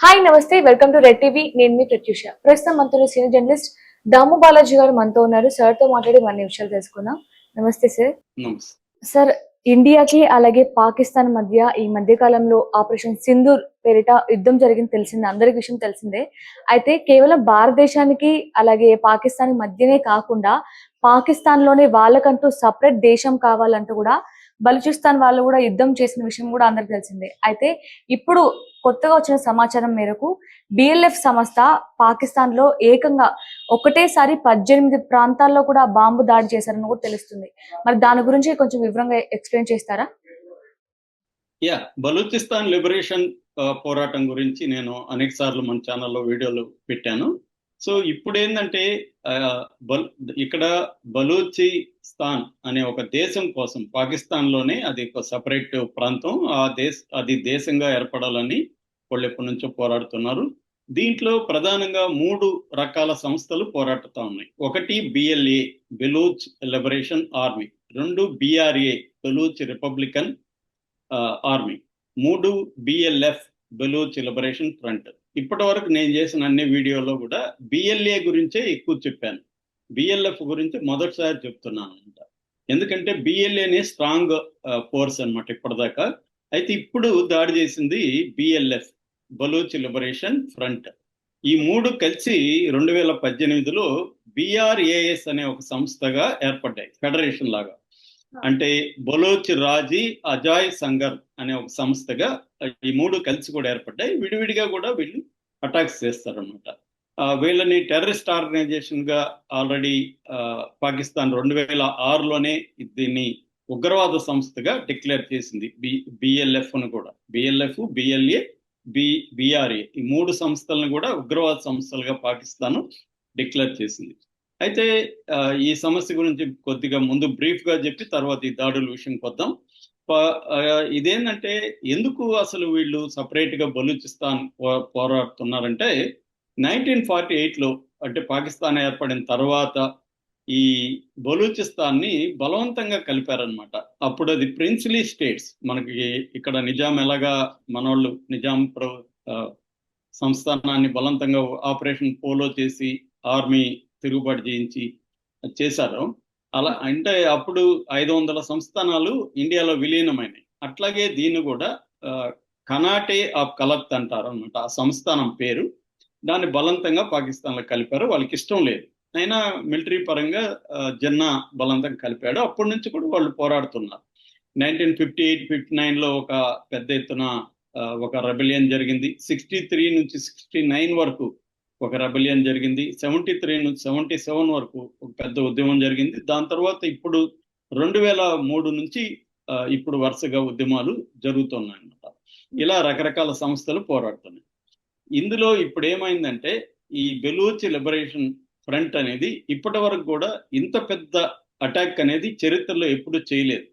Hi నమస్తే welcome to red TV. నేను మీ ప్రత్యూష. ప్రస్తుతం మనతో సీనియర్ జర్నలిస్ట్ దాము బాలాజీ గారు మనతో ఉన్నారు. సార్తో మాట్లాడి మన విషయాలు తెలుసుకుందాం. నమస్తే సార్. సార్ ఇండియాకి అలాగే పాకిస్తాన్ మధ్య ఈ మధ్య కాలంలో ఆపరేషన్ సింధూర్ పేరిట యుద్ధం జరిగింది. తెలిసిందే అందరికి విషయం తెలిసిందే. అయితే కేవలం భారతదేశానికి అలాగే పాకిస్తాన్ మధ్యనే కాకుండా పాకిస్తాన్లోనే వాళ్ళకంటూ సపరేట్ దేశం కావాలంటూ కూడా బలూచిస్తాన్ వాళ్ళు కూడా యుద్ధం చేసిన విషయం కూడా అందరికి తెలిసిందే. అయితే ఇప్పుడు కొత్తగా వచ్చిన సమాచారం మేరకు బిఎల్ఎఫ్ సంస్థ పాకిస్తాన్లో ఏకంగా ఒకటేసారి పద్దెనిమిది ప్రాంతాల్లో కూడా బాంబు దాడి చేశారని కూడా తెలుస్తుంది. మరి దాని గురించి కొంచెం వివరంగా ఎక్స్ప్లెయిన్ చేస్తారా? యా బలూచిస్తాన్ లిబరేషన్ పోరాటం గురించి నేను అనేక సార్లు మన ఛానల్లో వీడియోలు పెట్టాను. సో ఇప్పుడు ఏంటంటే బల్ ఇక్కడ బలూచిస్తాన్ అనే ఒక దేశం కోసం పాకిస్తాన్లోనే అది ఒక సపరేట్ ప్రాంతం. ఆ దేశ అది దేశంగా ఏర్పడాలని వాళ్ళు ఎప్పటి నుంచో పోరాడుతున్నారు. దీంట్లో ప్రధానంగా మూడు రకాల సంస్థలు పోరాడుతూ ఉన్నాయి. ఒకటి బిఎల్ఏ బెలూచ్ లిబరేషన్ ఆర్మీ. రెండు బిఆర్ఏ బెలూచ్ రిపబ్లికన్ ఆర్మీ. మూడు బిఎల్ఎఫ్ బెలూచ్ లిబరేషన్ ఫ్రంట్. ఇప్పటి వరకు నేను చేసిన అన్ని వీడియోలో కూడా బిఎల్ఏ గురించే ఎక్కువ చెప్పాను. బిఎల్ఎఫ్ గురించి మొదటిసారి చెప్తున్నాను అనమాట ఎందుకంటే బిఎల్ఏనే స్ట్రాంగ్ ఫోర్స్ అన్నమాట ఇప్పటిదాకా. అయితే ఇప్పుడు దాడి చేసింది బిఎల్ఎఫ్ బలూచ్ లిబరేషన్ ఫ్రంట్ ఈ మూడు కలిసి రెండు వేల పద్దెనిమిదిలో బిఆర్ఏఎస్ అనే ఒక సంస్థగా ఏర్పడ్డాయి ఫెడరేషన్ లాగా. అంటే బలోచ్ రాజీ అజాయ్ సంగర్ అనే ఒక సంస్థగా ఈ మూడు కలిసి కూడా ఏర్పడ్డాయి. విడివిడిగా కూడా వీళ్ళు అటాక్స్ చేస్తారనమాట వీళ్ళని టెర్రరిస్ట్ ఆర్గనైజేషన్గా ఆల్రెడీ పాకిస్తాన్ రెండు వేల ఆరులోనే దీన్ని ఉగ్రవాద సంస్థగా డిక్లేర్ చేసింది. బి బిఎల్ఎఫ్ అని కూడా. బిఎల్ఎఫ్ బిఎల్ఏ బి బిఆర్ఏ ఈ మూడు సంస్థలను కూడా ఉగ్రవాద సంస్థలుగా పాకిస్తాన్ డిక్లేర్ చేసింది. అయితే ఈ సమస్య గురించి కొద్దిగా ముందు బ్రీఫ్గా చెప్పి తర్వాత ఈ దాడుల విషయం కొద్దాం. ప- ఇదేంటంటే ఎందుకు అసలు వీళ్ళు సపరేట్గా బలూచిస్తాన్ పో- పోరాడుతున్నారంటే నైన్టీన్ ఫార్టీ ఎయిట్లో అంటే పాకిస్తాన్ ఏర్పడిన తర్వాత ఈ బలూచిస్తాన్ని బలవంతంగా కలిపారనమాట అప్పుడు అది ప్రిన్స్లీ స్టేట్స్. మనకి ఇక్కడ నిజాం ఎలాగా మనోళ్ళు నిజాం ప్ర సంస్థానాన్ని బలవంతంగా ఆపరేషన్ పోలో చేసి ఆర్మీ తిరుగుబాటు చేయించి చేశారు. అలా అంటే అప్పుడు ఐదు వందల సంస్థానాలు ఇండియాలో విలీనమైనాయి. అట్లాగే దీన్ని కూడా కనాటే ఆఫ్ కలత్ అంటారు అనమాట ఆ సంస్థానం పేరు. దాన్ని బలవంతంగా పాకిస్తాన్లో కలిపారు. వాళ్ళకి ఇష్టం లేదు. అయినా మిలిటరీ పరంగా జన్నా జిన్నా బలవంతంగా కలిపాడు. అప్పటి నుంచి కూడా వాళ్ళు పోరాడుతున్నారు. నైన్టీన్ ఫిఫ్టీ ఎయిట్ ఫిఫ్టీ నైన్లో ఒక పెద్ద ఎత్తున ఒక రెబెలియన్ జరిగింది. సిక్స్టీ త్రీ నుంచి సిక్స్టీ నైన్ వరకు ఒక రెబలియన్ జరిగింది. సెవెంటీ త్రీ నుంచి సెవెంటీ సెవెన్ వరకు ఒక పెద్ద ఉద్యమం జరిగింది. దాని తర్వాత ఇప్పుడు రెండు వేల మూడు నుంచి ఇప్పుడు వరుసగా ఉద్యమాలు జరుగుతున్నాయి అన్నమాట. ఇలా రకరకాల సంస్థలు పోరాడుతున్నాయి. ఇందులో ఇప్పుడు ఏమైందంటే ఈ బెలూచ్ లిబరేషన్ ఫ్రంట్ అనేది ఇప్పటి వరకు కూడా ఇంత పెద్ద అటాక్ అనేది చరిత్రలో ఎప్పుడు చేయలేదు.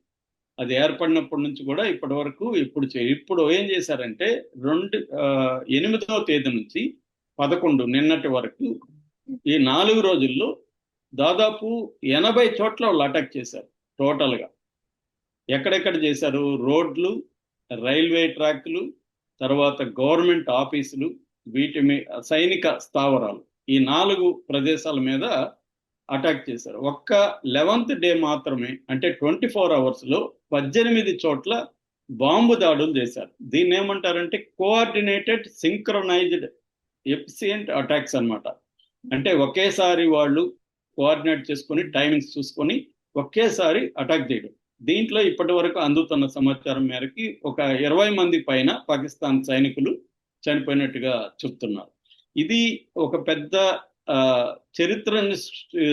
అది ఏర్పడినప్పటి నుంచి కూడా ఇప్పటి వరకు ఇప్పుడు చే ఇప్పుడు ఏం చేశారంటే రెండు ఎనిమిదవ తేదీ నుంచి పదకొండు నిన్నటి వరకు ఈ నాలుగు రోజుల్లో దాదాపు ఎనభై చోట్ల వాళ్ళు అటాక్ చేశారు టోటల్గా. ఎక్కడెక్కడ చేశారు? రోడ్లు రైల్వే ట్రాక్లు తర్వాత గవర్నమెంట్ ఆఫీసులు వీటి మీ సైనిక స్థావరాలు. ఈ నాలుగు ప్రదేశాల మీద అటాక్ చేశారు. ఒక్క లెవెంత్ డే మాత్రమే అంటే ట్వంటీ ఫోర్ అవర్స్లో పద్దెనిమిది చోట్ల బాంబు దాడులు చేశారు. దీన్ని ఏమంటారంటే కోఆర్డినేటెడ్ సింక్రనైజ్డ్ ఎఫిసియంట్ అటాక్స్ అన్నమాట. అంటే ఒకేసారి వాళ్ళు కోఆర్డినేట్ చేసుకొని టైమింగ్స్ చూసుకొని ఒకేసారి అటాక్ చేయడం. దీంట్లో ఇప్పటి వరకు అందుతున్న సమాచారం మేరకి ఒక ఇరవై మంది పైన పాకిస్తాన్ సైనికులు చనిపోయినట్టుగా చెప్తున్నారు. ఇది ఒక పెద్ద చరిత్రను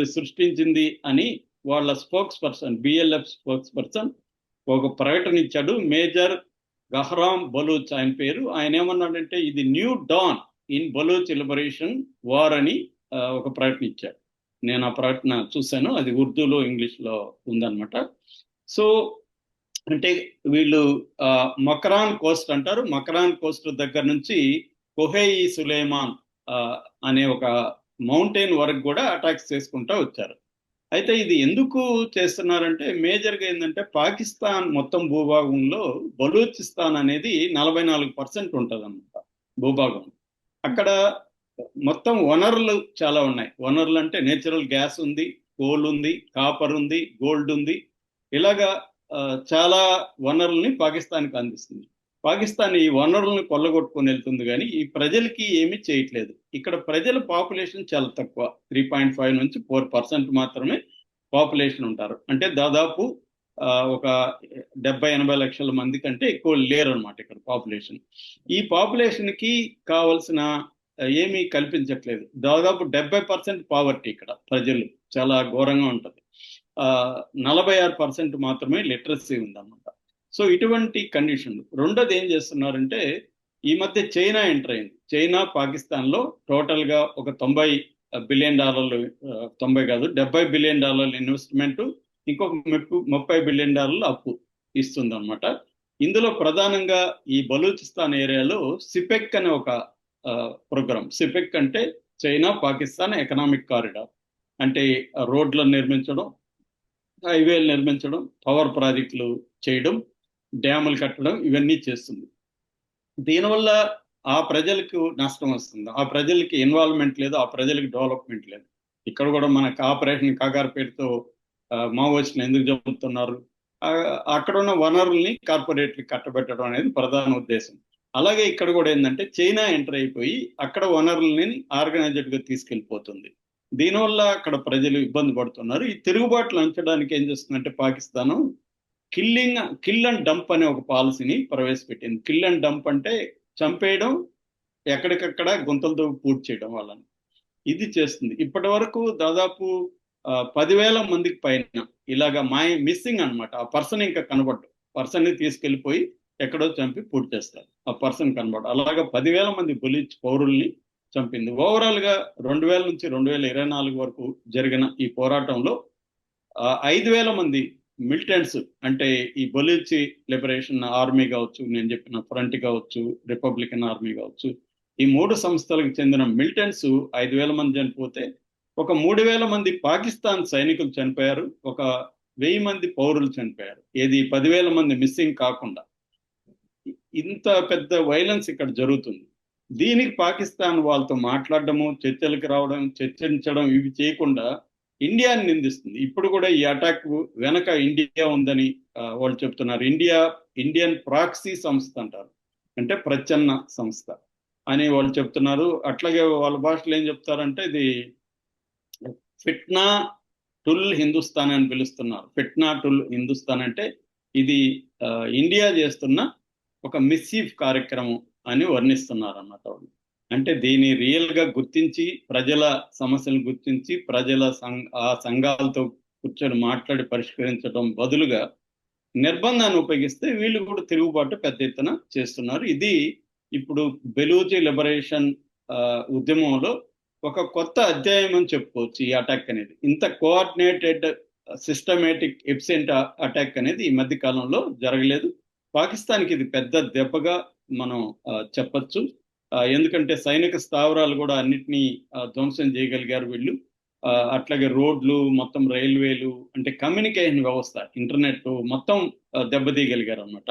సృష్టించింది అని వాళ్ళ spokesperson BLF spokesperson ఒక ప్రకటన ఇచ్చాడు. మేజర్ గహ్రామ్ బలూచ్ ఆయన పేరు. ఆయన ఏమన్నాడంటే ఇది new dawn. In Baloch liberation war అని ఒక ప్రకటన ఇచ్చాడు నేను ఆ ప్రకటన చూశాను. అది ఉర్దూలో ఇంగ్లీష్లో ఉందన్నమాట. సో అంటే వీళ్ళు ఆ, మకరాన్ కోస్ట్ అంటారు. మకరాన్ కోస్ట్ దగ్గర నుంచి కొహేయి సులేమాన్ ఆ, అనే ఒక మౌంటైన్ వరకు కూడా అటాక్స్ చేసుకుంటూ వచ్చారు. అయితే ఇది ఎందుకు చేస్తున్నారంటే మేజర్గా ఏంటంటే పాకిస్తాన్ మొత్తం భూభాగంలో బలూచిస్తాన్ అనేది నలభై నాలుగు పర్సెంట్ ఉంటుంది అనమాట భూభాగం. అక్కడ మొత్తం వనరులు చాలా ఉన్నాయి. వనరులు అంటే నేచురల్ గ్యాస్ ఉంది కోల్ ఉంది కాపర్ ఉంది గోల్డ్ ఉంది. ఇలాగా చాలా వనరుల్ని పాకిస్తాన్కి అందిస్తుంది. పాకిస్తాన్ ఈ వనరులను కొల్లగొట్టుకొని వెళ్తుంది కానీ ఈ ప్రజలకి ఏమీ చేయట్లేదు. ఇక్కడ ప్రజల పాపులేషన్ చాలా తక్కువ. త్రీ పాయింట్ ఫైవ్ నుంచి ఫోర్ పర్సెంట్ మాత్రమే పాపులేషన్ ఉంటారు. అంటే దాదాపు ఒక డెబ్బై ఎనభై లక్షల మంది కంటే ఎక్కువ లేరు అనమాట ఇక్కడ పాపులేషన్. ఈ పాపులేషన్కి కావలసిన ఏమీ కల్పించట్లేదు. దాదాపు డెబ్బై పర్సెంట్ పావర్టీ ఇక్కడ ప్రజలు. చాలా ఘోరంగా ఉంటుంది. ఆ, నలభై ఆరు పర్సెంట్ మాత్రమే లిటరసీ ఉందన్నమాట. సో ఇటువంటి కండిషన్లు. రెండోది ఏం చేస్తున్నారంటే ఈ మధ్య చైనా ఎంటర్ అయింది. చైనా పాకిస్తాన్లో టోటల్గా ఒక తొంభై బిలియన్ డాలర్లు తొంభై కాదు డెబ్బై బిలియన్ డాలర్ల ఇన్వెస్ట్మెంట్ ఇంకొక ముప్పు- ముప్పై బిలియన్ డాలర్లు అప్పు ఇస్తుంది అనమాట ఇందులో ప్రధానంగా ఈ బలూచిస్తాన్ ఏరియాలో సిపెక్ అనే ఒక ప్రోగ్రామ్ సిపెక్ అంటే చైనా పాకిస్తాన్ ఎకనామిక్ కారిడార్. అంటే రోడ్లను నిర్మించడం హైవేలు నిర్మించడం పవర్ ప్రాజెక్టులు చేయడం డ్యాములు కట్టడం ఇవన్నీ చేస్తుంది. దీనివల్ల ఆ ప్రజలకు నష్టం వస్తుంది. ఆ ప్రజలకి ఇన్వాల్వ్మెంట్ లేదు ఆ ప్రజలకు డెవలప్మెంట్ లేదు. ఇక్కడ కూడా మనకు ఆపరేషన్ కాగార్ పేరుతో మావోయిస్టులు ఎందుకు చంపుతున్నారు? అక్కడ ఉన్న వనరుల్ని కార్పొరేట్లకి కట్టబెట్టడం అనేది ప్రధాన ఉద్దేశం. అలాగే ఇక్కడ కూడా ఏంటంటే చైనా ఎంటర్ అయిపోయి అక్కడ వనరుల్ని ఆర్గనైజ్డ్గా తీసుకెళ్ళిపోతుంది. దీనివల్ల అక్కడ ప్రజలు ఇబ్బంది పడుతున్నారు. ఈ తిరుగుబాట్లు అంచడానికి ఏం చేస్తుందంటే Pakistan killing kill and dump అనే ఒక పాలసీని ప్రవేశపెట్టింది. కిల్ అండ్ డంప్ అంటే చంపేయడం ఎక్కడికక్కడ గుంతలతో పూర్తి చేయడం వాళ్ళని ఇది చేస్తుంది. ఇప్పటి వరకు దాదాపు పదివేల మందికి పైన ఇలాగా మాయ మిస్సింగ్ అన్నమాట. ఆ పర్సన్ ఇంకా కనబడ్డు. పర్సన్ని ఎక్కడో చంపి పూర్తి చేస్తారు. ఆ పర్సన్ కనబడ అలాగా పదివేల మంది బొలిచ్ పౌరుల్ని చంపింది. ఓవరాల్గా రెండు వేల నుంచి రెండు వేల ఇరవై నాలుగు వరకు జరిగిన ఈ పోరాటంలో ఐదు వేల మంది మిలిటెంట్స్ అంటే ఈ బొలిచి లిబరేషన్ ఆర్మీ కావచ్చు నేను చెప్పిన ఫ్రంట్ కావచ్చు రిపబ్లికన్ ఆర్మీ కావచ్చు ఈ మూడు సంస్థలకు చెందిన మిలిటెంట్స్ ఐదు వేల మంది చనిపోతే ఒక మూడు వేల మంది పాకిస్తాన్ సైనికులు చనిపోయారు ఒక వెయ్యి మంది పౌరులు చనిపోయారు. ఏది పదివేల మంది మిస్సింగ్ కాకుండా. ఇంత పెద్ద వైలెన్స్ ఇక్కడ జరుగుతుంది. దీనికి పాకిస్తాన్ వాళ్ళతో మాట్లాడడము చర్చలకు రావడం చర్చించడం ఇవి చేయకుండా ఇండియాని నిందిస్తుంది. ఇప్పుడు కూడా ఈ అటాక్ వెనక ఇండియా ఉందని వాళ్ళు చెప్తున్నారు. ఇండియా ఇండియన్ ప్రాక్సీ సంస్థ అంటారు. అంటే ప్రచ్ఛన్న సంస్థ అని వాళ్ళు చెప్తున్నారు. అట్లాగే వాళ్ళ భాషలో ఏం చెప్తారంటే ఇది ఫిట్నా టుల్ హిందుస్థాన్ అని పిలుస్తున్నారు. ఫిట్నా టుల్ హిందుస్థాన్ అంటే ఇది ఆ, ఇండియా చేస్తున్న ఒక మిస్సీఫ్ కార్యక్రమం అని వర్ణిస్తున్నారు అన్నమాట వాళ్ళు. అంటే దీన్ని రియల్గా గుర్తించి ప్రజల సమస్యలను గుర్తించి ప్రజల సంఘ ఆ సంఘాలతో కూర్చొని మాట్లాడి పరిష్కరించడం బదులుగా నిర్బంధాన్ని ఉపయోగిస్తే వీళ్ళు కూడా తిరుగుబాటు పెద్ద ఎత్తున చేస్తున్నారు. ఇది ఇప్పుడు బెలూచి లిబరేషన్ ఆ, ఉద్యమంలో ఒక కొత్త అధ్యాయం అని చెప్పుకోవచ్చు ఈ అటాక్ అనేది. ఇంత కోఆర్డినేటెడ్ సిస్టమేటిక్ ఎబ్సెంట్ అటాక్ అనేది ఈ మధ్య కాలంలో జరగలేదు. పాకిస్తాన్కి ఇది పెద్ద దెబ్బగా మనం చెప్పచ్చు. చెప్పొచ్చు ఎందుకంటే సైనిక స్థావరాలు కూడా అన్నిటినీ ధ్వంసం చేయగలిగారు వీళ్ళు. అట్లాగే రోడ్లు మొత్తం రైల్వేలు అంటే కమ్యూనికేషన్ వ్యవస్థ ఇంటర్నెట్ మొత్తం దెబ్బతీయగలిగారు అనమాట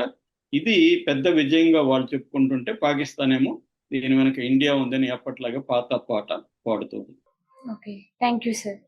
ఇది పెద్ద విజయంగా వాళ్ళు చెప్పుకుంటుంటే పాకిస్తాన్ ఏమో దీని వెనక ఇండియా ఉందని ఎప్పట్లాగా పాత పాట. వాడుతూ ఓకే. Thank you sir.